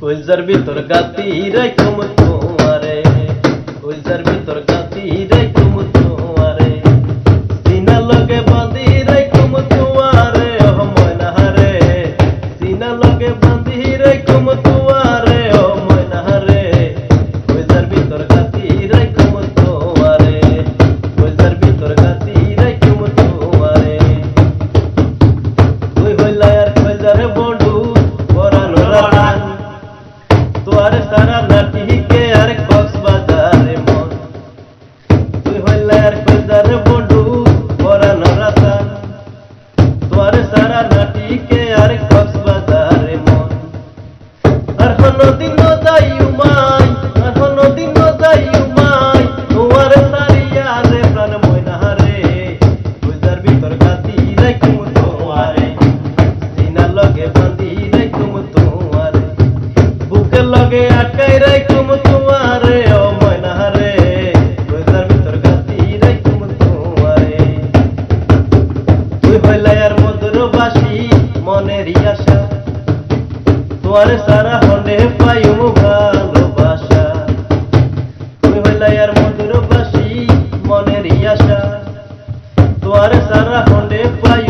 কইজার ভিতর গাতি রাইকুম তোমারে। কইজার ভিতর গাতি রাইকুম তোমারে। সিনা লগে বাঁধি রাইকুম তোমারে। অহ ময়না হারে। সিনা লগে বাঁধি রাইকুম তোমারে আর কইজারে বন্ধু পরানো রাতান তোর সারা নাটিকে আর কক্সবাজারে মন। আর হলো দিন যাই উমাই, আর হলো দিন যাই উমাই, তোমার সারিয়া রে প্রাণ ময়না রে কইজার ভিতর গাতি রাখুম তোমারে সিনা লগে বাঁধি রাখুম তোমারে। বুকের লগে আটকাই তোমারে আশা। তোমার সারা হলে পাইম ভালোবাসা। তুমি হইলাই আর মধুর বাসি মনের আশা। তোমার সারা হলে পাই